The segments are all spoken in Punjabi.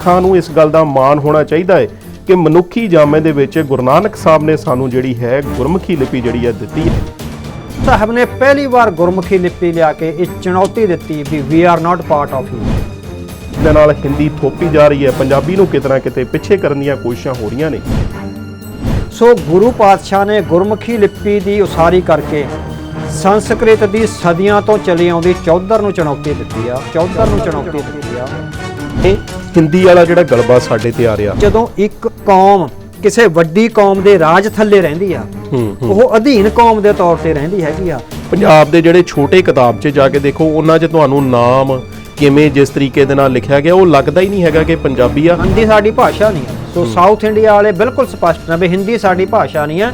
ਸਿੱਖਾਂ ਨੂੰ ਇਸ ਗੱਲ ਦਾ ਮਾਣ ਹੋਣਾ ਚਾਹੀਦਾ ਹੈ ਕਿ ਮਨੁੱਖੀ ਜਾਮੇ ਦੇ ਵਿੱਚ ਗੁਰੂ ਨਾਨਕ ਸਾਹਿਬ ਨੇ ਸਾਨੂੰ ਜਿਹੜੀ ਹੈ ਗੁਰਮੁਖੀ ਲਿਪੀ ਜਿਹੜੀ ਹੈ ਦਿੱਤੀ ਹੈ। ਸਾਹਿਬ ਨੇ ਪਹਿਲੀ ਵਾਰ ਗੁਰਮੁਖੀ ਲਿਪੀ ਲਿਆ ਕੇ ਇਹ ਚੁਣੌਤੀ ਦਿੱਤੀ ਵੀ we are not part of you ਦੇ ਨਾਲ ਹਿੰਦੀ ਥੋਪੀ ਜਾ ਰਹੀ ਹੈ ਪੰਜਾਬੀ ਨੂੰ ਕਿਤੇ ਨਾ ਕਿਤੇ ਪਿੱਛੇ ਕਰਨ ਦੀਆਂ ਕੋਸ਼ਿਸ਼ਾਂ ਹੋ ਰਹੀਆਂ ਨੇ। ਸੋ ਗੁਰੂ ਪਾਤਸ਼ਾਹ ਨੇ ਗੁਰਮੁਖੀ ਲਿਪੀ ਦੀ ਉਸਾਰੀ ਕਰਕੇ ਸੰਸਕ੍ਰਿਤ ਦੀ ਸਦੀਆਂ ਤੋਂ ਚਲੀ ਆਉਂਦੀ ਚੌਧਰ ਨੂੰ ਚੁਣੌਤੀ ਦਿੱਤੀ ਆ ਚੌਧਰ ਨੂੰ ਚੁਣੌਤੀ ਦਿੱਤੀ ਆ। ਇਹ ਹਿੰਦੀ ਵਾਲਾ ਜਿਹੜਾ ਗਲਬਾ ਸਾਡੇ ਤੇ ਆ ਰਿਹਾ। ਜਦੋਂ ਇੱਕ ਕੌਮ ਕਿਸੇ ਵੱਡੀ ਕੌਮ ਦੇ ਰਾਜ ਥੱਲੇ ਰਹਿੰਦੀ ਆ ਉਹ ਅਧੀਨ ਕੌਮ ਦੇ ਤੌਰ ਤੇ ਰਹਿੰਦੀ ਹੈਗੀ ਆ। ਪੰਜਾਬ ਦੇ ਜਿਹੜੇ ਛੋਟੇ ਕਿਤਾਬ 'ਚ ਜਾ ਕੇ ਦੇਖੋ ਉਹਨਾਂ 'ਚ ਤੁਹਾਨੂੰ ਨਾਮ ਕਿਵੇਂ ਜਿਸ ਤਰੀਕੇ ਦੇ ਨਾਲ ਲਿਖਿਆ ਗਿਆ ਉਹ ਲੱਗਦਾ ਹੀ ਨਹੀਂ ਹੈਗਾ ਕਿ ਪੰਜਾਬੀ ਆ। ਹਿੰਦੀ ਸਾਡੀ ਭਾਸ਼ਾ ਨਹੀਂ ਸੋ ਸਾਊਥ ਇੰਡੀਆ ਵਾਲੇ ਬਿਲਕੁਲ ਸਪਸ਼ਟ ਨੇ ਵੀ ਹਿੰਦੀ ਸਾਡੀ ਭਾਸ਼ਾ ਨਹੀਂ ਹੈ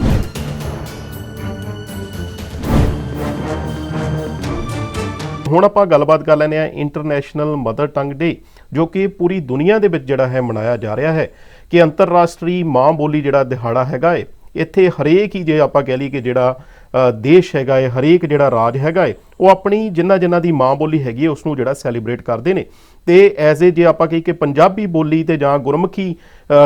ਹੁਣ ਆਪਾਂ ਗੱਲਬਾਤ ਕਰ ਲੈਂਦੇ ਆ ਇੰਟਰਨੈਸ਼ਨਲ ਮਦਰ ਟੰਗ ਡੇ ਜੋ ਕਿ ਪੂਰੀ ਦੁਨੀਆ ਦੇ ਵਿੱਚ ਜਿਹੜਾ ਹੈ ਮਨਾਇਆ ਜਾ ਰਿਹਾ ਹੈ ਕਿ ਅੰਤਰਰਾਸ਼ਟਰੀ ਮਾਂ ਬੋਲੀ ਜਿਹੜਾ ਦਿਹਾੜਾ ਹੈਗਾ ਏ, ਇੱਥੇ ਹਰੇਕ ਹੀ ਜੇ ਆਪਾਂ ਕਹਿ ਲਈ ਕਿ ਜਿਹੜਾ ਦੇਸ਼ ਹੈਗਾ ਏ, ਹਰੇਕ ਜਿਹੜਾ ਰਾਜ ਹੈਗਾ ਏ, ਉਹ ਆਪਣੀ ਜਿੰਨਾ ਜਿੰਨਾ ਦੀ ਮਾਂ ਬੋਲੀ ਹੈਗੀ ਹੈ ਉਸ ਨੂੰ ਜਿਹੜਾ ਸੈਲੀਬ੍ਰੇਟ ਕਰਦੇ ਨੇ। ਤੇ ਐਜ਼ ਏ ਜੇ ਆਪਾਂ ਕਹੀ ਕਿ ਪੰਜਾਬੀ ਬੋਲੀ ਤੇ ਜਾਂ ਗੁਰਮੁਖੀ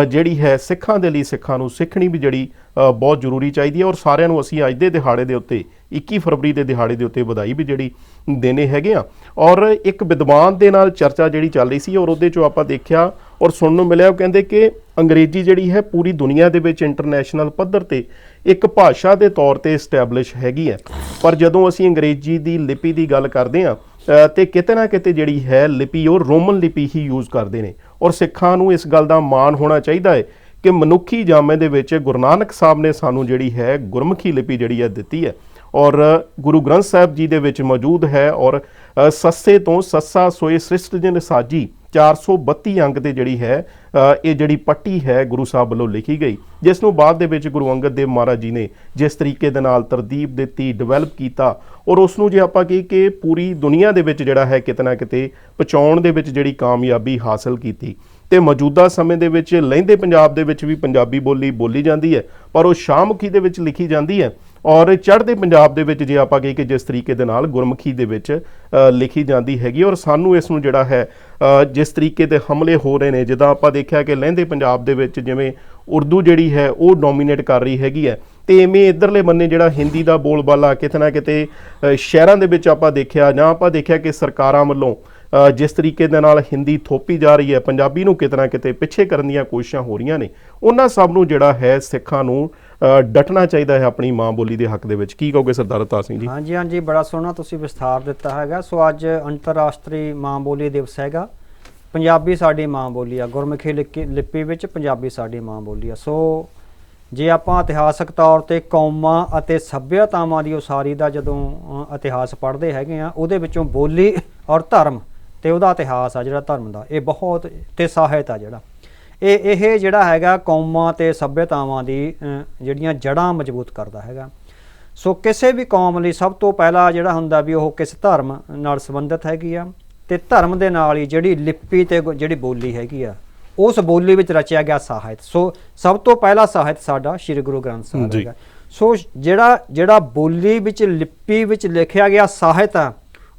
ਜਿਹੜੀ ਹੈ ਸਿੱਖਾਂ ਦੇ ਲਈ ਸਿੱਖਾਂ ਨੂੰ ਸਿੱਖਣੀ ਵੀ ਜਿਹੜੀ ਬਹੁਤ ਜ਼ਰੂਰੀ ਚਾਹੀਦੀ ਹੈ ਔਰ ਸਾਰਿਆਂ ਨੂੰ ਅਸੀਂ ਅੱਜ ਦੇ ਦਿਹਾੜੇ ਦੇ ਉੱਤੇ 21 ਫਰਵਰੀ ਦੇ ਦਿਹਾੜੇ ਦੇ ਉੱਤੇ ਵਧਾਈ ਵੀ ਜਿਹੜੀ ਦੇਣੇ ਹੈਗੇ ਆ। ਔਰ ਇੱਕ ਵਿਦਵਾਨ ਦੇ ਨਾਲ ਚਰਚਾ ਜਿਹੜੀ ਚੱਲ ਰਹੀ ਸੀ ਔਰ ਉਹਦੇ ਚੋਂ ਆਪਾਂ ਦੇਖਿਆ ਔਰ ਸੁਣਨ ਨੂੰ ਮਿਲਿਆ ਉਹ ਕਹਿੰਦੇ ਕਿ ਅੰਗਰੇਜ਼ੀ ਜਿਹੜੀ ਹੈ ਪੂਰੀ ਦੁਨੀਆ ਦੇ ਵਿੱਚ ਇੰਟਰਨੈਸ਼ਨਲ ਪੱਧਰ ਤੇ ਇੱਕ ਭਾਸ਼ਾ ਦੇ ਤੌਰ ਤੇ ਸਟੈਬਲਿਸ਼ ਹੈਗੀ ਹੈ। ਪਰ ਜਦੋਂ ਅਸੀਂ ਅੰਗਰੇਜ਼ੀ ਦੀ ਲਿਪੀ ਦੀ ਗੱਲ ਕਰਦੇ ਆ ਤੇ ਕਿਤੇ ਨਾ ਕਿਤੇ ਜਿਹੜੀ ਹੈ ਲਿਪੀ ਉਹ ਰੋਮਨ ਲਿਪੀ ਹੀ ਯੂਜ਼ ਕਰਦੇ ਨੇ। ਔਰ ਸਿੱਖਾਂ ਨੂੰ ਇਸ ਗੱਲ ਦਾ ਮਾਣ ਹੋਣਾ ਚਾਹੀਦਾ ਹੈ ਕਿ ਮਨੁੱਖੀ ਜਾਮੇ ਦੇ ਵਿੱਚ ਗੁਰੂ ਨਾਨਕ ਸਾਹਿਬ ਨੇ ਸਾਨੂੰ ਜਿਹੜੀ ਹੈ ਗੁਰਮੁਖੀ ਲਿਪੀ ਜਿਹੜੀ ਹੈ ਦਿੱਤੀ ਹੈ। ਔਰ ਗੁਰੂ ਗ੍ਰੰਥ ਸਾਹਿਬ ਜੀ ਦੇ ਵਿੱਚ ਮੌਜੂਦ ਹੈ ਔਰ ਸੱਸੇ ਤੋਂ ਸੱਸਾ ਸੋਏ ਸ੍ਰਿਸ਼ਟ ਜਨ ਸਾਜੀ 432 ਅੰਗ ਤੇ ਜਿਹੜੀ ਹੈ ਇਹ ਜਿਹੜੀ ਪੱਟੀ ਹੈ ਗੁਰੂ ਸਾਹਿਬ ਵੱਲੋਂ ਲਿਖੀ ਗਈ। ਜਿਸ ਨੂੰ ਬਾਅਦ ਦੇ ਵਿੱਚ ਗੁਰੂ ਅੰਗਦ ਦੇਵ ਮਹਾਰਾਜ ਜੀ ਨੇ ਜਿਸ ਤਰੀਕੇ ਦੇ ਨਾਲ ਤਰਤੀਬ ਦਿੱਤੀ ਡਿਵੈਲਪ ਕੀਤਾ ਔਰ ਉਸ ਨੂੰ ਜੇ ਆਪਾਂ ਕਹੀ ਕਿ ਪੂਰੀ ਦੁਨੀਆ ਦੇ ਵਿੱਚ ਜਿਹੜਾ ਹੈ ਕਿਤੇ ਨਾ ਕਿਤੇ ਪਹੁੰਚਾਉਣ ਦੇ ਵਿੱਚ ਜਿਹੜੀ ਕਾਮਯਾਬੀ ਹਾਸਲ ਕੀਤੀ। ਤੇ ਮੌਜੂਦਾ ਸਮੇਂ ਦੇ ਵਿੱਚ ਲਹਿੰਦੇ ਪੰਜਾਬ ਦੇ ਵਿੱਚ ਵੀ ਪੰਜਾਬੀ ਬੋਲੀ ਬੋਲੀ ਜਾਂਦੀ ਹੈ, ਪਰ ਉਹ ਸ਼ਾਹਮੁਖੀ ਦੇ ਵਿੱਚ ਲਿਖੀ ਜਾਂਦੀ ਹੈ। ਔਰ ਚੜ੍ਹਦੇ ਪੰਜਾਬ ਦੇ ਵਿੱਚ ਜੇ ਆਪਾਂ ਕਹੀ ਕਿ ਜਿਸ ਤਰੀਕੇ ਦੇ ਨਾਲ ਗੁਰਮੁਖੀ ਦੇ ਵਿੱਚ ਲਿਖੀ ਜਾਂਦੀ ਹੈਗੀ ਔਰ ਸਾਨੂੰ ਇਸ ਨੂੰ ਜਿਹੜਾ ਹੈ ਜਿਸ ਤਰੀਕੇ ਦੇ ਹਮਲੇ ਹੋ ਰਹੇ ਨੇ, ਜਿੱਦਾਂ ਆਪਾਂ ਦੇਖਿਆ ਕਿ ਲਹਿੰਦੇ ਪੰਜਾਬ ਦੇ ਵਿੱਚ ਜਿਵੇਂ ਉਰਦੂ ਜਿਹੜੀ ਹੈ ਉਹ ਡੋਮੀਨੇਟ ਕਰ ਰਹੀ ਹੈਗੀ ਹੈ, ਤੇ ਇਵੇਂ ਇਧਰਲੇ ਬੰਨੇ ਜਿਹੜਾ ਹਿੰਦੀ ਦਾ ਬੋਲਬਾਲਾ ਕਿਤੇ ਨਾ ਕਿਤੇ ਸ਼ਹਿਰਾਂ ਦੇ ਵਿੱਚ ਆਪਾਂ ਦੇਖਿਆ ਜਾਂ ਆਪਾਂ ਦੇਖਿਆ ਕਿ ਸਰਕਾਰਾਂ ਵੱਲੋਂ ਜਿਸ ਤਰੀਕੇ ਦੇ ਨਾਲ ਹਿੰਦੀ ਥੋਪੀ ਜਾ ਰਹੀ ਹੈ, ਪੰਜਾਬੀ ਨੂੰ ਕਿਤੇ ਨਾ ਕਿਤੇ ਪਿੱਛੇ ਕਰਨ ਦੀਆਂ ਕੋਸ਼ਿਸ਼ਾਂ ਹੋ ਰਹੀਆਂ ਨੇ, ਉਹਨਾਂ ਸਭ ਨੂੰ ਜਿਹੜਾ ਹੈ ਸਿੱਖਾਂ ਨੂੰ ਡਟਣਾ ਚਾਹੀਦਾ ਹੈ ਆਪਣੀ ਮਾਂ ਬੋਲੀ ਦੇ ਹੱਕ ਦੇ ਵਿੱਚ। ਕੀ ਕਹੋਗੇ ਸਰਦਾਰ ਅਵਤਾਰ ਸਿੰਘ ਜੀ? ਹਾਂਜੀ ਹਾਂਜੀ, ਬੜਾ ਸੋਹਣਾ ਤੁਸੀਂ ਵਿਸਥਾਰ ਦਿੱਤਾ ਹੈਗਾ। ਸੋ ਅੱਜ ਅੰਤਰਰਾਸ਼ਟਰੀ ਮਾਂ ਬੋਲੀ ਦਿਵਸ ਹੈਗਾ। ਪੰਜਾਬੀ ਸਾਡੀ ਮਾਂ ਬੋਲੀ ਆ। ਗੁਰਮੁਖੀ ਲਿਖੀ- ਲਿਪੀ ਵਿੱਚ ਪੰਜਾਬੀ ਸਾਡੀ ਮਾਂ ਬੋਲੀ ਆ। ਸੋ ਜੇ ਆਪਾਂ ਇਤਿਹਾਸਕ ਤੌਰ ਤੇ ਕੌਮਾਂ ਅਤੇ ਸੱਭਿਅਤਾਵਾਂ ਦੀ ਉਸਾਰੀ ਦਾ ਜਦੋਂ ਇਤਿਹਾਸ ਪੜ੍ਹਦੇ ਹੈਗੇ ਆ, ਉਹਦੇ ਵਿੱਚੋਂ ਬੋਲੀ ਔਰ ਧਰਮ ਤੇ ਉਹਦਾ ਇਤਿਹਾਸ ਆ ਜਿਹੜਾ ਧਰਮ ਦਾ। ਇਹ ਬਹੁਤ ਤੇ ਸਾਹਿਤ ਆ ਜਿਹੜਾ। ਇਹ ਇਹ ਜਿਹੜਾ ਹੈਗਾ ਕੌਮਾਂ ਤੇ ਸੱਭਿਅਤਾਵਾਂ ਦੀ ਜਿਹੜੀਆਂ ਜੜ੍ਹਾਂ ਮਜ਼ਬੂਤ ਕਰਦਾ ਹੈਗਾ। ਸੋ ਕਿਸੇ ਵੀ ਕੌਮ ਲਈ ਸਭ ਤੋਂ ਪਹਿਲਾ ਜਿਹੜਾ ਹੁੰਦਾ ਵੀ ਉਹ ਕਿਸ ਧਰਮ ਨਾਲ ਸੰਬੰਧਿਤ ਹੈਗੀ ਆ ਤੇ ਧਰਮ ਦੇ ਨਾਲ ਹੀ ਜਿਹੜੀ ਲਿਪੀ ਤੇ ਜਿਹੜੀ ਬੋਲੀ ਹੈਗੀ ਆ ਉਸ ਬੋਲੀ ਵਿੱਚ ਰਚਿਆ ਗਿਆ ਸਾਹਿਤ। ਸੋ ਸਭ ਤੋਂ ਪਹਿਲਾ ਸਾਹਿਤ ਸਾਡਾ ਸ੍ਰੀ ਗੁਰੂ ਗ੍ਰੰਥ ਸਾਹਿਬ ਜੀ। ਹੈਗਾ। ਸੋ ਜਿਹੜਾ ਜਿਹੜਾ ਬੋਲੀ ਵਿੱਚ ਲਿਪੀ ਵਿੱਚ ਲਿਖਿਆ ਗਿਆ ਸਾਹਿਤ ਆ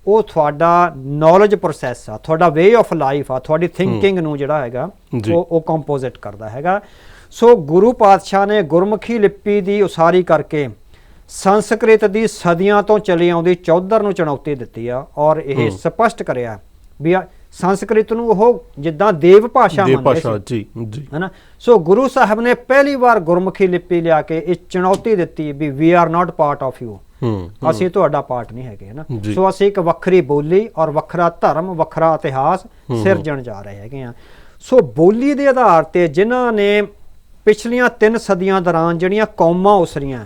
ਉਹ ਤੁਹਾਡਾ ਨੌਲੇਜ ਪ੍ਰੋਸੈਸ ਆ ਤੁਹਾਡਾ ਵੇ ਆਫ ਲਾਈਫ ਆ ਤੁਹਾਡੀ ਥਿੰਕਿੰਗ ਨੂੰ ਜਿਹੜਾ ਹੈਗਾ। ਉਹ ਉਹ ਕੰਪੋਜ਼ਿਟ ਕਰਦਾ ਹੈਗਾ। ਸੋ ਗੁਰੂ ਪਾਤਸ਼ਾਹ ਨੇ ਗੁਰਮੁਖੀ ਲਿਪੀ ਦੀ ਉਸਾਰੀ ਕਰਕੇ ਸੰਸਕ੍ਰਿਤ ਦੀ ਸਦੀਆਂ ਤੋਂ ਚਲੀ ਆਉਂਦੀ ਚੌਧਰ ਨੂੰ ਚੁਣੌਤੀ ਦਿੱਤੀ ਆ ਔਰ ਇਹ ਸਪਸ਼ਟ ਕਰਿਆ ਵੀ ਸੰਸਕ੍ਰਿਤ ਨੂੰ ਉਹ ਜਿੱਦਾਂ ਦੇਵ ਭਾਸ਼ਾ ਮੰਨਦੇ ਸੀ। ਜੀ ਜੀ। ਹੈਨਾ? ਸੋ ਗੁਰੂ ਸਾਹਿਬ ਨੇ ਪਹਿਲੀ ਵਾਰ ਗੁਰਮੁਖੀ ਲਿਪੀ ਲਿਆ ਕੇ ਇਹ ਚੁਣੌਤੀ ਦਿੱਤੀ ਵੀ we are not part of you ਅਸੀਂ ਤੁਹਾਡਾ ਪਾਰਟ ਨਹੀਂ ਹੈਗੇ ਹਨਾ। ਸੋ ਅਸੀਂ ਇੱਕ ਵੱਖਰੀ ਬੋਲੀ ਔਰ ਵੱਖਰਾ ਧਰਮ ਵੱਖਰਾ ਇਤਿਹਾਸ ਸਿਰਜਣ ਜਾ ਰਹੇ ਹੈਗੇ ਆ ਸੋ ਬੋਲੀ ਦੇ ਆਧਾਰ ਤੇ ਜਿਨ੍ਹਾਂ ਨੇ ਪਿਛਲੀਆਂ 3 ਸਦੀਆਂ ਦੌਰਾਨ ਜਿਹੜੀਆਂ ਕੌਮਾਂ ਉਸਰੀਆਂ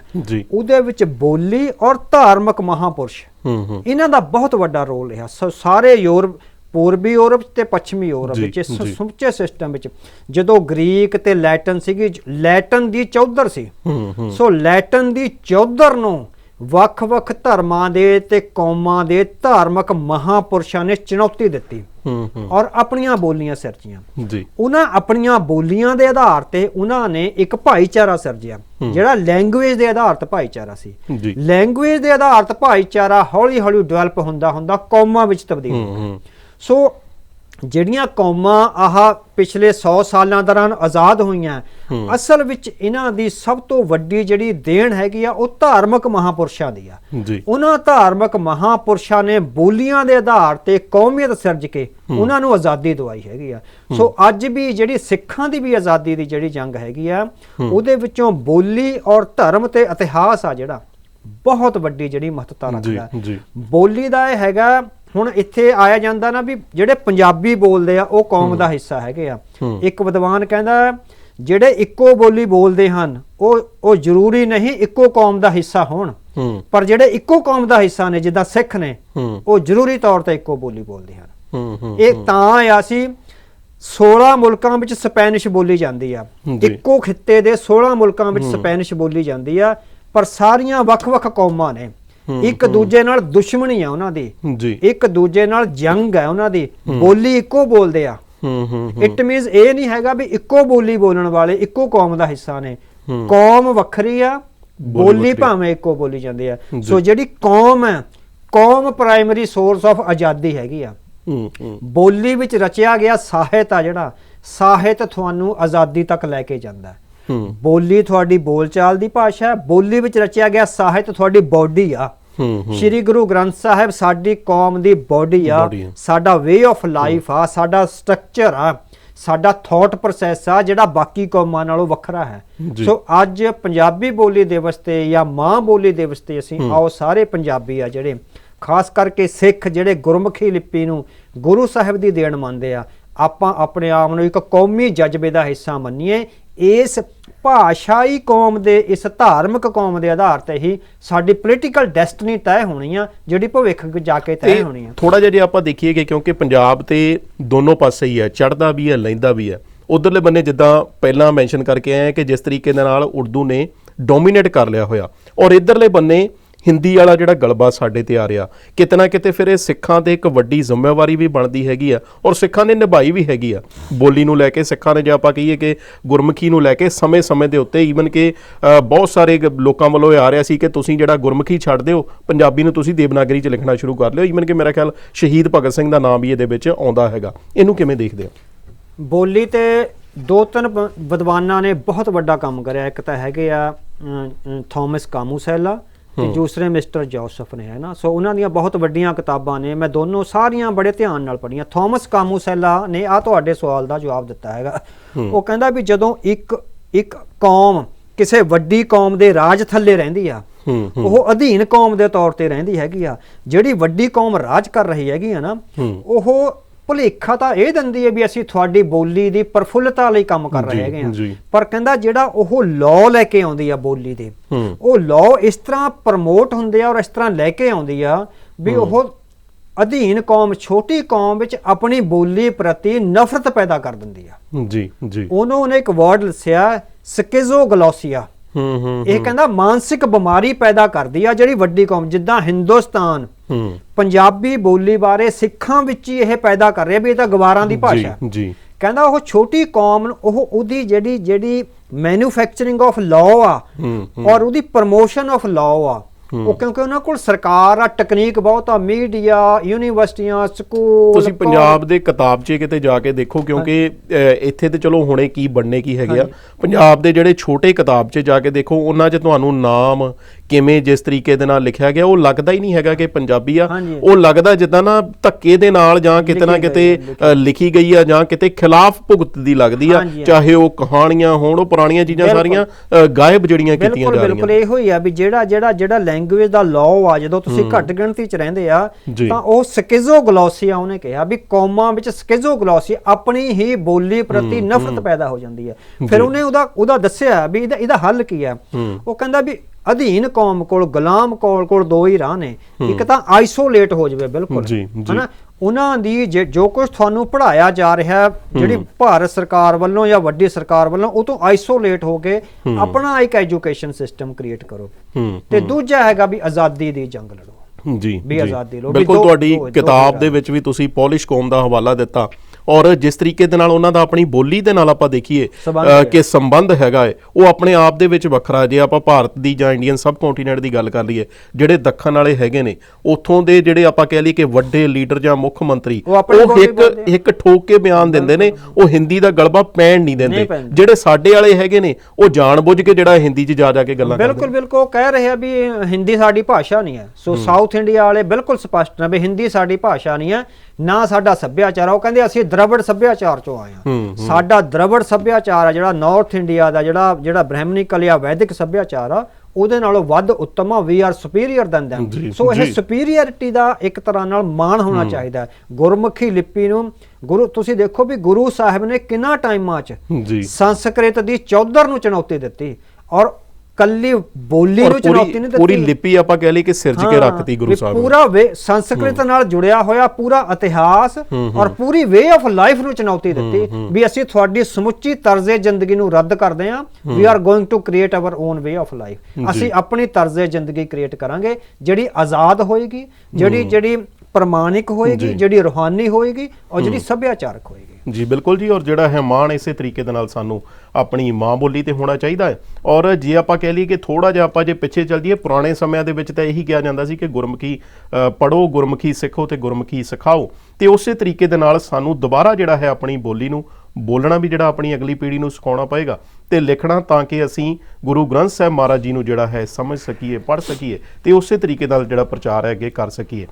ਉਹਦੇ ਵਿੱਚ ਬੋਲੀ ਔਰ ਧਾਰਮਿਕ ਮਹਾਪੁਰਸ਼ ਹੂੰ ਹੂੰ। ਇਹਨਾਂ ਦਾ ਬਹੁਤ ਵੱਡਾ ਰੋਲ ਰਿਹਾ। ਸੋ ਸਾਰੇ ਯੂਰਪ ਪੂਰਬੀ ਯੂਰਪ ਤੇ ਪੱਛਮੀ ਯੂਰਪ ਵਿੱਚ ਇਸ ਜੀ। ਸਮੁੱਚੇ ਸਿਸਟਮ ਵਿੱਚ ਜਦੋਂ ਗ੍ਰੀਕ ਤੇ ਲੈਟਨ ਸੀਗੀ ਲੈਟਨ ਦੀ ਚੌਧਰ ਸੀ। ਸੋ ਲੈਟਨ ਦੀ ਚੌਧਰ ਨੂੰ ਵੱਖ-ਵੱਖ ਧਰਮਾਂ ਦੇ ਤੇ ਕੌਮਾਂ ਦੇ ਧਾਰਮਿਕ ਮਹਾਪੁਰਸ਼ਾਂ ਨੇ ਚੁਣੌਤੀ ਦਿੱਤੀ ਹੂੰ ਹੂੰ। ਔਰ ਆਪਣੀਆਂ ਬੋਲੀਆਂ ਸਿਰਜੀਆਂ। ਜੀ। ਉਹਨਾਂ ਆਪਣੀਆਂ ਬੋਲੀਆਂ ਦੇ ਆਧਾਰ ਤੇ ਉਹਨਾਂ ਨੇ ਇੱਕ ਭਾਈਚਾਰਾ ਸਿਰਜਿਆ ਜਿਹੜਾ ਲੈਂਗੁਏਜ ਦੇ ਆਧਾਰਿਤ ਭਾਈਚਾਰਾ ਸੀ। ਲੈਂਗੁਏਜ ਦੇ ਆਧਾਰਿਤ ਭਾਈਚਾਰਾ ਹੌਲੀ-ਹੌਲੀ ਡਿਵੈਲਪ ਹੁੰਦਾ ਹੁੰਦਾ ਕੌਮਾਂ ਵਿੱਚ ਤਬਦੀਲ ਹੂੰ ਹੁੰਦਾ ਹੂੰ। ਸੋ ਜਿਹੜੀਆਂ ਕੌਮਾਂ ਆਹ ਪਿਛਲੇ 100 ਸਾਲਾਂ ਦੌਰਾਨ ਆਜ਼ਾਦ ਹੋਈਆਂ ਅਸਲ ਵਿੱਚ ਇਹਨਾਂ ਦੀ ਸਭ ਤੋਂ ਵੱਡੀ ਜਿਹੜੀ ਦੇਣ ਹੈਗੀ ਆ ਉਹ ਧਾਰਮਿਕ ਮਹਾਪੁਰਸ਼ਾਂ ਦੀ ਆ। ਉਹਨਾਂ ਧਾਰਮਿਕ ਮਹਾਪੁਰਸ਼ਾਂ ਨੇ ਬੋਲੀਆਂ ਦੇ ਆਧਾਰ ਤੇ ਕੌਮੀਅਤ ਸਿਰਜ ਕੇ ਉਹਨਾਂ ਨੂੰ ਆਜ਼ਾਦੀ ਦਵਾਈ ਹੈਗੀ ਆ। ਸੋ ਅੱਜ ਵੀ ਜਿਹੜੀ ਸਿੱਖਾਂ ਦੀ ਵੀ ਆਜ਼ਾਦੀ ਦੀ ਜਿਹੜੀ ਜੰਗ ਹੈਗੀ ਆ ਉਹਦੇ ਵਿੱਚੋਂ ਬੋਲੀ ਔਰ ਧਰਮ ਤੇ ਇਤਿਹਾਸ ਆ ਜਿਹੜਾ ਬਹੁਤ ਵੱਡੀ ਜਿਹੜੀ ਮਹੱਤਤਾ ਰੱਖਦਾ। ਬੋਲੀ ਦਾ ਇਹ ਹੈਗਾ ਹੁਣ ਇੱਥੇ ਆਇਆ ਜਾਂਦਾ ਨਾ ਵੀ ਜਿਹੜੇ ਪੰਜਾਬੀ ਬੋਲਦੇ ਆ ਉਹ ਕੌਮ ਦਾ ਹਿੱਸਾ ਹੈਗੇ ਆ। ਇੱਕ ਵਿਦਵਾਨ ਕਹਿੰਦਾ ਜਿਹੜੇ ਇੱਕੋ ਬੋਲੀ ਬੋਲਦੇ ਹਨ ਉਹ ਉਹ ਜ਼ਰੂਰੀ ਨਹੀਂ ਇੱਕੋ ਕੌਮ ਦਾ ਹਿੱਸਾ ਹੋਣ। ਪਰ ਜਿਹੜੇ ਇੱਕੋ ਕੌਮ ਦਾ ਹਿੱਸਾ ਨੇ ਜਿੱਦਾਂ ਸਿੱਖ ਨੇ ਉਹ ਜ਼ਰੂਰੀ ਤੌਰ ਤੇ ਇੱਕੋ ਬੋਲੀ ਬੋਲਦੇ ਹਨ। ਇਹ ਤਾਂ ਆਇਆ ਸੀ 16 ਮੁਲਕਾਂ ਵਿੱਚ ਸਪੈਨਿਸ਼ ਬੋਲੀ ਜਾਂਦੀ ਆ। ਇੱਕੋ ਖਿੱਤੇ ਦੇ 16 ਮੁਲਕਾਂ ਵਿੱਚ ਸਪੈਨਿਸ਼ ਬੋਲੀ ਜਾਂਦੀ ਆ ਪਰ ਸਾਰੀਆਂ ਵੱਖ-ਵੱਖ ਕੌਮਾਂ ਨੇ। ਇੱਕ ਦੂਜੇ ਨਾਲ ਦੁਸ਼ਮਣੀ ਆ ਉਹਨਾਂ ਦੀ। ਜੀ। ਇੱਕ ਦੂਜੇ ਨਾਲ ਜੰਗ ਹੈ ਉਹਨਾਂ ਦੀ। ਬੋਲੀ ਇੱਕੋ ਬੋਲਦੇ ਆ। ਹੂੰ ਹੂੰ ਇਟ ਮੀਨਸ ਇਹ ਨਹੀਂ ਹੈਗਾ ਵੀ ਇੱਕੋ ਬੋਲੀ ਬੋਲਣ ਵਾਲੇ ਇੱਕੋ ਕੌਮ ਦਾ ਹਿੱਸਾ ਨੇ। ਕੌਮ ਵੱਖਰੀ ਆ ਬੋਲੀ। ਭਾਵੇਂ ਇੱਕੋ ਬੋਲੀ ਜਾਂਦੀ ਆ। ਸੋ ਜਿਹੜੀ ਕੌਮ ਹੈ ਕੌਮ ਪ੍ਰਾਇਮਰੀ ਸੋਰਸ ਆਫ ਆਜ਼ਾਦੀ ਹੈਗੀ ਆ। ਬੋਲੀ ਵਿੱਚ ਰਚਿਆ ਗਿਆ ਸਾਹਿਤ ਆ ਜਿਹੜਾ। ਸਾਹਿਤ ਤੁਹਾਨੂੰ ਆਜ਼ਾਦੀ ਤੱਕ ਲੈ ਕੇ ਜਾਂਦਾ। ਹੂੰ ਬੋਲੀ ਤੁਹਾਡੀ ਬੋਲਚਾਲ ਦੀ ਭਾਸ਼ਾ ਹੈ ਬੋਲੀ ਵਿੱਚ ਰਚਿਆ ਗਿਆ ਸਾਹਿਤ ਤੁਹਾਡੀ ਬੋਡੀ ਆ। ਸ਼੍ਰੀ ਗੁਰੂ ਗ੍ਰੰਥ ਸਾਹਿਬ ਸਾਡੀ ਕੌਮ ਦੀ ਬੋਡੀ ਆ। ਸਾਡਾ ਵੇ ਆਫ ਲਾਈਫ ਆ ਸਾਡਾ ਸਟਰਕਚਰ ਆ। ਸਾਡਾ ਥਾਟ ਪ੍ਰੋਸੈਸ ਆ ਜਿਹੜਾ ਬਾਕੀ ਕੌਮਾਂ ਨਾਲੋਂ ਵੱਖਰਾ ਹੈ। ਸੋ ਅੱਜ ਪੰਜਾਬੀ ਬੋਲੀ ਦਿਵਸ ਤੇ ਜਾਂ ਮਾਂ ਬੋਲੀ ਦਿਵਸ ਤੇ ਅਸੀਂ ਆਓ ਸਾਰੇ ਪੰਜਾਬੀ ਆ ਜਿਹੜੇ ਖਾਸ ਕਰਕੇ ਸਿੱਖ ਜਿਹੜੇ ਗੁਰਮੁਖੀ ਲਿਪੀ ਨੂੰ ਗੁਰੂ ਸਾਹਿਬ ਦੀ ਦੇਣ ਮੰਨਦੇ ਆ ਆਪਾਂ ਆਪਣੇ ਆਪ ਨੂੰ ਇੱਕ ਕੌਮੀ ਜਜ਼ਬੇ ਦਾ ਹਿੱਸਾ ਮੰਨੀਏ ਇਸ ਭਾਸ਼ਾਈ ਕੌਮ ਦੇ ਇਸ ਧਾਰਮਿਕ ਕੌਮ ਦੇ ਆਧਾਰ ਤੇ ਹੀ ਸਾਡੀ ਪੋਲੀਟੀਕਲ ਡੈਸਟੀਨੀ ਤੈਅ ਹੋਣੀ ਆ ਜਿਹੜੀ ਭਵਿੱਖ ਜਾ ਕੇ ਤੈਅ ਹੋਣੀ ਆ। ਥੋੜਾ ਜਿਹਾ ਜੇ ਆਪਾਂ ਦੇਖੀਏ ਕਿ ਕਿਉਂਕਿ ਪੰਜਾਬ ਤੇ ਦੋਨੋਂ ਪਾਸੇ ਹੀ ਹੈ ਚੜਦਾ ਵੀ ਹੈ ਲੈਂਦਾ ਵੀ ਹੈ ਉਧਰਲੇ ਬੰਨੇ ਜਿੱਦਾਂ ਪਹਿਲਾਂ ਮੈਂਸ਼ਨ ਕਰਕੇ ਆਏ ਆ ਕਿ ਜਿਸ ਤਰੀਕੇ ਦੇ ਨਾਲ ਉਰਦੂ ਨੇ ਡੋਮੀਨੇਟ ਕਰ ਲਿਆ ਹੋਇਆ। ਔਰ ਇਧਰਲੇ ਬੰਨੇ ਹਿੰਦੀ ਵਾਲਾ ਜਿਹੜਾ ਗਲਬਾ ਸਾਡੇ ਤੇ ਆ ਰਿਹਾ ਕਿਤੇ ਨਾ ਕਿਤੇ ਫਿਰ ਇਹ ਸਿੱਖਾਂ ਤੇ ਇੱਕ ਵੱਡੀ ਜ਼ਿੰਮੇਵਾਰੀ ਵੀ ਬਣਦੀ ਹੈਗੀ ਆ ਔਰ ਸਿੱਖਾਂ ਨੇ ਨਿਭਾਈ ਵੀ ਹੈਗੀ ਆ। ਬੋਲੀ ਨੂੰ ਲੈ ਕੇ ਸਿੱਖਾਂ ਨੇ ਜੇ ਆਪਾਂ ਕਹੀਏ ਕਿ ਗੁਰਮੁਖੀ ਨੂੰ ਲੈ ਕੇ ਸਮੇਂ-ਸਮੇਂ ਦੇ ਉੱਤੇ ਈਵਨ ਕਿ ਬਹੁਤ ਸਾਰੇ ਗ- ਲੋਕਾਂ ਵੱਲੋਂ ਇਹ ਆ ਰਿਹਾ ਸੀ ਕਿ ਤੁਸੀਂ ਜਿਹੜਾ ਗੁਰਮੁਖੀ ਛੱਡ ਦਿਓ ਪੰਜਾਬੀ ਨੂੰ ਤੁਸੀਂ ਦੇਵਨਾਗਰੀ 'ਚ ਲਿਖਣਾ ਸ਼ੁਰੂ ਕਰ ਲਿਓ। ਈਵਨ ਕਿ ਮੇਰਾ ਖਿਆਲ ਸ਼ਹੀਦ ਭਗਤ ਸਿੰਘ ਦਾ ਨਾਮ ਵੀ ਇਹਦੇ ਵਿੱਚ ਆਉਂਦਾ ਹੈਗਾ। ਇਹਨੂੰ ਕਿਵੇਂ ਦੇਖਦੇ ਹੋ? ਬੋਲੀ ਤੇ ਦੋ ਤਿੰਨ ਵਿਦਵਾਨਾਂ ਨੇ ਬਹੁਤ ਵੱਡਾ ਕੰਮ ਕਰਿਆ। ਇੱਕ ਤਾਂ ਹੈਗੇ ਆ ਅਮ, ਥਾਮਸ ਕਾਮੂਸੈਲਾ ਤੇ ਦੂਸਰੇ ਮਿਸਟਰ ਜੋਸਫ ਨੇ ਹੈ ਨਾ? ਸੋ ਉਹਨਾਂ ਦੀਆਂ ਬਹੁਤ ਵੱਡੀਆਂ ਕਿਤਾਬਾਂ ਨੇ। ਮੈਂ ਦੋਨੋਂ ਸਾਰੀਆਂ ਬੜੇ ਧਿਆਨ ਨਾਲ ਪੜ੍ਹੀਆਂ। ਥਾਮਸ ਕਾਮੂਸੈਲਾ ਨੇ ਆ ਤੁਹਾਡੇ ਸਵਾਲ ਦਾ ਜਵਾਬ ਦਿੱਤਾ ਹੈਗਾ। ਉਹ ਕਹਿੰਦਾ ਵੀ ਜਦੋਂ ਇੱਕ ਇੱਕ ਕੌਮ ਕਿਸੇ ਵੱਡੀ ਕੌਮ ਦੇ ਰਾਜ ਥੱਲੇ ਰਹਿੰਦੀ ਆ ਉਹ ਅਧੀਨ ਕੌਮ ਦੇ ਤੌਰ ਤੇ ਰਹਿੰਦੀ ਹੈਗੀ ਆ ਜਿਹੜੀ ਵੱਡੀ ਕੌਮ ਰਾਜ ਕਰ ਰਹੀ ਹੈਗੀ ਆ ਨਾ। ਉਹ ਭੁਲੇਖਾ ਤਾਂ ਇਹ ਦਿੰਦੀ ਹੈ ਵੀ ਅਸੀਂ ਤੁਹਾਡੀ ਬੋਲੀ ਦੀ ਪ੍ਰਫੁੱਲਤਾ ਲਈ ਕੰਮ ਕਰ ਰਹੇ ਹੈਗੇ ਆ। ਪਰ ਕਹਿੰਦਾ ਜਿਹੜਾ ਉਹ ਲਾਅ ਲੈ ਕੇ ਆਉਂਦੀ ਆ ਬੋਲੀ ਦੇ। ਉਹ ਲਾਅ ਇਸ ਤਰ੍ਹਾਂ ਪ੍ਰਮੋਟ ਹੁੰਦੇ ਆ ਔਰ ਇਸ ਤਰ੍ਹਾਂ ਲੈ ਕੇ ਆਉਂਦੀ ਆ ਵੀ ਉਹ ਅਧੀਨ ਕੌਮ ਛੋਟੀ ਕੌਮ ਵਿੱਚ ਆਪਣੀ ਬੋਲੀ ਪ੍ਰਤੀ ਨਫ਼ਰਤ ਪੈਦਾ ਕਰ ਦਿੰਦੀ ਆ। ਜੀ ਜੀ। ਉਹਨੂੰ ਉਹਨੇ ਇੱਕ ਵਰਡ ਲਿਖਿਆ ਸਕਿਜ਼ੋਗਲੋਸੀਆ ਹੂੰ ਹੂੰ ਇਹ ਕਹਿੰਦਾ ਮਾਨਸਿਕ ਬਿਮਾਰੀ ਪੈਦਾ ਕਰਦੀ ਆ ਜਿਹੜੀ ਵੱਡੀ ਕੌਮ ਜਿੱਦਾਂ ਹਿੰਦੁਸਤਾਨ ਹੂੰ। ਪੰਜਾਬੀ ਬੋਲੀ ਬਾਰੇ ਸਿੱਖਾਂ ਵਿੱਚ ਹੀ ਇਹ ਪੈਦਾ ਕਰ ਰਿਹਾ ਵੀ ਇਹ ਤਾਂ ਗਵਾਰਾਂ ਦੀ ਭਾਸ਼ਾ। ਹੈ। ਜੀ। ਜੀ ਕਹਿੰਦਾ ਉਹ ਛੋਟੀ ਕੌਮ ਨੂੰ ਉਹ ਉਹਦੀ ਜਿਹੜੀ ਜਿਹੜੀ ਮੈਨੂਫੈਕਚਰਿੰਗ ਆਫ ਲਾਅ ਆ ਔਰ ਉਹਦੀ ਪ੍ਰਮੋਸ਼ਨ ਆਫ ਲਾਅ ਆ। ਉਹ ਕਿਉਂਕਿ ਉਹਨਾਂ ਕੋਲ ਸਰਕਾਰ ਆ ਟੈਕਨੀਕ ਬਹੁਤ ਆ ਮੀਡੀਆ ਯੂਨੀਵਰਸਿਟੀਆਂ ਸਕੂਲ ਤੁਸੀਂ ਪੰਜਾਬ ਦੇ ਕਿਤਾਬਚੇ ਕਿਤੇ ਜਾ ਕੇ ਦੇਖੋ ਕਿਉਂਕਿ ਇੱਥੇ ਤੇ ਚਲੋ ਹੁਣੇ ਕੀ ਬਣਨੇ ਕੀ ਹੈਗੇ ਆ। ਪੰਜਾਬ ਦੇ ਜਿਹੜੇ ਛੋਟੇ ਕਿਤਾਬਚੇ ਜਾ ਕੇ ਦੇਖੋ ਉਹਨਾਂ 'ਚ ਤੁਹਾਨੂੰ ਨਾਮ ਕਿਵੇਂ ਜਿਸ ਤਰੀਕੇ ਦੇ ਨਾਲ ਲਿਖਿਆ ਗਿਆ ਉਹ ਲੱਗਦਾ ਹੀ ਨਹੀਂ ਹੈਗਾ ਕਿ ਪੰਜਾਬੀ ਆ। ਉਹ ਲੱਗਦਾ ਜਿੱਦਾਂ ਨਾ ਧੱਕੇ ਦੇ ਨਾਲ ਜਾਂ ਕਿਤੇ ਨਾ ਕਿਤੇ ਲਿਖੀ ਗਈ। ਆ ਜਾਂ ਕਿਤੇ ਖਿਲਾਫ ਭੁਗਤ ਦੀ ਲੱਗਦੀ ਆ ਚਾਹੇ ਉਹ ਕਹਾਣੀਆਂ ਹੋਣ ਉਹ ਪੁਰਾਣੀਆਂ ਚੀਜ਼ਾਂ ਬਿਲਕੁਲ। ਸਾਰੀਆਂ ਗਾਇਬ ਜਿਹੜੀਆਂ ਕੀਤੀਆਂ ਬਿਲਕੁਲ ਜਾ ਬਿਲਕੁਲ ਰਹੀਆਂ ਇਹੋ ਹੀ ਆ ਵੀ ਜਿਹੜਾ ਜਿਹੜਾ ਜਿਹੜਾ ਲੈਂਗੁਏਜ ਦਾ ਲਾਅ ਆ ਜਦੋਂ ਤੁਸੀਂ ਘੱਟ ਗਿਣਤੀ ਚ ਰਹਿੰਦੇ ਆ। ਤਾਂ ਉਹ ਸਕਿਜ਼ੋਗਲੋਸੀਆ ਉਹਨੇ ਕਿਹਾ ਵੀ ਕੌਮਾਂ ਵਿੱਚ ਸਕਿਜ਼ੋਗਲੋਸੀਆ ਆਪਣੀ ਹੀ ਬੋਲੀ ਪ੍ਰਤੀ ਨਫ਼ਰਤ ਪੈਦਾ ਹੋ ਜਾਂਦੀ ਹੈ। ਫਿਰ ਉਹਨੇ ਉਹਦਾ ਉਹਦਾ ਦੱਸਿਆ ਵੀ ਇਹਦਾ ਇਹਦਾ ਹੱਲ ਕੀ ਹੈ। ਉਹ ਕਹਿੰਦਾ ਵੀ ਅਧੀਨ ਕੌਮ ਕੋਲ ਗੁਲਾਮ ਕੋਲ ਕੋਲ ਦੋ ਹੀ ਰਾਹ ਨੇ। ਇੱਕ ਤਾਂ ਆਈਸੋਲੇਟ ਹੋ ਜਾਵੇ ਬਿਲਕੁਲ। ਹਨਾ? ਉਹਨਾਂ ਦੀ ਜੇ- ਕੁਝ ਤੁਹਾਨੂੰ ਪੜਾਇਆ ਜਾ ਰਿਹਾ ਜਿਹੜੀ ਭਾਰਤ ਸਰਕਾਰ ਵੱਲੋਂ ਜਾਂ ਵੱਡੀ ਸਰਕਾਰ ਵੱਲੋਂ ਉਹ ਤੋਂ ਆਈਸੋਲੇਟ ਹੋ ਕੇ ਆਪਣਾ ਇੱਕ ਐਜੂਕੇਸ਼ਨ ਸਿਸਟਮ ਕ੍ਰੀਏਟ ਕਰੋ। ਤੇ ਦੂਜਾ ਹੈਗਾ ਵੀ ਆਜ਼ਾਦੀ ਦੀ ਜੰਗ ਲੜੋ। ਜੀ ਵੀ। ਆਜ਼ਾਦੀ ਬਿਲਕੁਲ ਤੁਹਾਡੀ ਕਿਤਾਬ ਦੇ ਵਿੱਚ ਵੀ ਤੁਸੀਂ ਪੋਲਿਸ਼ ਕੌਮ ਦਾ ਹਵਾਲਾ ਦਿੱਤਾ। ਔਰ ਜਿਸ ਤਰੀਕੇ ਦੇ ਨਾਲ ਉਹਨਾਂ ਦਾ ਆਪਣੀ ਬੋਲੀ ਦੇ ਨਾਲ ਆਪਾਂ ਦੇਖੀਏ। ਕਿ ਸੰਬੰਧ ਹੈਗਾ ਹੈ ਉਹ ਆਪਣੇ ਆਪ ਦੇ ਵਿੱਚ ਵੱਖਰਾ ਜੇ ਆਪਾਂ ਭਾਰਤ ਦੀ ਜਾਂ ਇੰਡੀਅਨ ਸਬ ਕੰਟੀਨੈਂਟ ਦੀ ਗੱਲ ਕਰ ਲਈਏ ਜਿਹੜੇ ਦੱਖਣ ਵਾਲੇ ਹੈਗੇ ਨੇ ਉੱਥੋਂ ਦੇ ਜਿਹੜੇ ਆਪਾਂ ਕਹਿ ਲਈਏ ਕਿ ਵੱਡੇ ਲੀਡਰ ਜਾਂ ਮੁੱਖ ਮੰਤਰੀ ਉਹ ਇੱਕ। ਇੱਕ ਠੋਕ ਕੇ ਬਿਆਨ ਦਿੰਦੇ ਨੇ ਉਹ ਹਿੰਦੀ ਦਾ ਗਲਬਾ ਪੈਣ ਨਹੀਂ ਦਿੰਦੇ ਜਿਹੜੇ ਸਾਡੇ ਵਾਲੇ ਹੈਗੇ ਨੇ ਉਹ ਜਾਣਬੁੱਝ ਕੇ ਜਿਹੜਾ ਹਿੰਦੀ 'ਚ ਜਾ ਜਾ ਕੇ ਗੱਲਾਂ ਕਰਦੇ ਬਿਲਕੁਲ ਬਿਲਕੁਲ ਉਹ ਕਹਿ ਰਹੇ ਆ ਵੀ ਹਿੰਦੀ ਸਾਡੀ ਭਾਸ਼ਾ ਨਹੀਂ ਹੈ ਸੋ ਸਾਊਥ ਇੰਡੀਆ ਵਾਲੇ ਬਿਲਕੁਲ ਸਪਸ਼ਟ ਨੇ ਵੀ ਹਿੰਦੀ ਸਾਡੀ ਭਾਸ਼ਾ ਨਹੀਂ ਹੈ ਨਾ ਸਾਡਾ ਸੱਭਿਆਚਾਰ। ਉਹ ਕਹਿੰਦੇ ਅਸੀਂ ਦ੍ਰਵੜ ਸੱਭਿਆਚਾਰ ਚੋਂ ਆਏ ਹੂੰ, ਸਾਡਾ ਦ੍ਰਵੜ ਸੱਭਿਆਚਾਰ ਆ ਜਿਹੜਾ ਨਾਰਥ ਇੰਡੀਆ ਦਾ ਜਿਹੜਾ ਜਿਹੜਾ ਬ੍ਰਾਹਮਣਿਕਲ ਜਾਂ ਵੈਦਿਕ ਸੱਭਿਆਚਾਰ ਆ ਉਹਦੇ ਨਾਲੋਂ ਵੱਧ ਉੱਤਮ ਆ we are superior than them so ਇਹ। ਸੁਪੀਰੀਅਰਿਟੀ ਦਾ ਇੱਕ ਤਰ੍ਹਾਂ ਨਾਲ ਮਾਣ ਹੋਣਾ ਚਾਹੀਦਾ ਗੁਰਮੁਖੀ ਲਿਪੀ ਨੂੰ ਗੁਰੂ ਤੁਸੀਂ ਦੇਖੋ ਵੀ ਗੁਰੂ ਸਾਹਿਬ ਨੇ ਕਿੰਨਾ ਟਾਈਮਾਂ 'ਚ ਸੰਸਕ੍ਰਿਤ ਦੀ ਚੌਧਰ ਨੂੰ ਚੁਣੌਤੀ ਦਿੱਤੀ। ਔਰ ਕੱਲੀ ਬੋਲੀ ਨੂੰ ਚੁਣੌਤੀ ਪੂਰੀ ਨਹੀਂ ਦਿੱਤੀ। ਪੂਰੀ ਲਿਪੀ ਆਪਾਂ ਕਹਿ ਲਈਏ ਕਿ ਸਿਰਜ ਕੇ ਰੱਖਤੀ ਗੁਰੂ ਸਾਹਿਬ ਨੇ। ਪੂਰਾ ਵੇ ਸੰਸਕ੍ਰਿਤ ਨਾਲ ਜੁੜਿਆ ਹੋਇਆ ਪੂਰਾ ਇਤਿਹਾਸ ਔਰ ਪੂਰੀ ਵੇ ਆਫ ਲਾਈਫ ਨੂੰ ਚੁਣੌਤੀ ਦਿੱਤੀ ਵੀ ਅਸੀਂ ਤੁਹਾਡੀ ਸਮੁੱਚੀ ਤਰਜ਼ੇ ਜ਼ਿੰਦਗੀ ਨੂੰ ਰੱਦ ਕਰਦੇ ਹਾਂ। We are going to create our own way of life ਅਸੀਂ ਆਪਣੀ ਤਰਜ਼ੇ ਜ਼ਿੰਦਗੀ ਕ੍ਰੀਏਟ ਕਰਾਂਗੇ ਜਿਹੜੀ ਆਜ਼ਾਦ ਹੋਏਗੀ ਜਿਹੜੀ ਜਿਹੜੀ ਪ੍ਰਮਾਣਿਕ ਹੋਏਗੀ ਜਿਹੜੀ ਰੂਹਾਨੀ ਹੋਏਗੀ ਔਰ ਜਿਹੜੀ ਸੱਭਿਆਚਾਰਕ ਹੋਏਗੀ। ਜੀ ਬਿਲਕੁਲ ਜੀ ਔਰ ਜਿਹੜਾ ਹੈ ਮਾਣ ਇਸੇ ਤਰੀਕੇ ਦੇ ਨਾਲ ਸਾਨੂੰ ਆਪਣੀ ਮਾਂ ਬੋਲੀ ਤੇ ਹੋਣਾ ਚਾਹੀਦਾ ਹੈ। ਔਰ ਜੇ ਆਪਾਂ ਕਹਿ ਲਈਏ ਕਿ ਥੋੜਾ ਜਿਹਾ ਆਪਾਂ ਜੇ ਪਿੱਛੇ ਚੱਲ ਜਾਈਏ ਪੁਰਾਣੇ ਸਮਿਆਂ ਦੇ ਵਿੱਚ ਤਾਂ ਇਹੀ ਕਿਹਾ ਜਾਂਦਾ ਸੀ ਕਿ ਗੁਰਮੁਖੀ ਅ, ਪੜ੍ਹੋ ਗੁਰਮੁਖੀ ਸਿੱਖੋ ਤੇ ਗੁਰਮੁਖੀ ਸਿਖਾਓ। ਤੇ ਉਸੇ ਤਰੀਕੇ ਦੇ ਨਾਲ ਸਾਨੂੰ ਦੁਬਾਰਾ ਜਿਹੜਾ ਹੈ ਆਪਣੀ ਬੋਲੀ ਨੂੰ ਬੋਲਣਾ ਵੀ ਜਿਹੜਾ ਆਪਣੀ ਅਗਲੀ ਪੀੜ੍ਹੀ ਨੂੰ ਸਿਖਾਉਣਾ ਪਏਗਾ ਤੇ ਲਿਖਣਾ ਤਾਂ ਕਿ ਅਸੀਂ ਗੁਰੂ ਗ੍ਰੰਥ ਸਾਹਿਬ ਮਹਾਰਾਜ ਜੀ ਨੂੰ ਜਿਹੜਾ ਹੈ ਸਮਝ ਸਕੀਏ ਪੜ੍ਹ ਸਕੀਏ ਤੇ ਉਸੇ ਤਰੀਕੇ ਨਾਲ ਜਿਹੜਾ ਪ੍ਰਚਾਰ ਹੈ ਅੱਗੇ ਕਰ ਸਕੀਏ।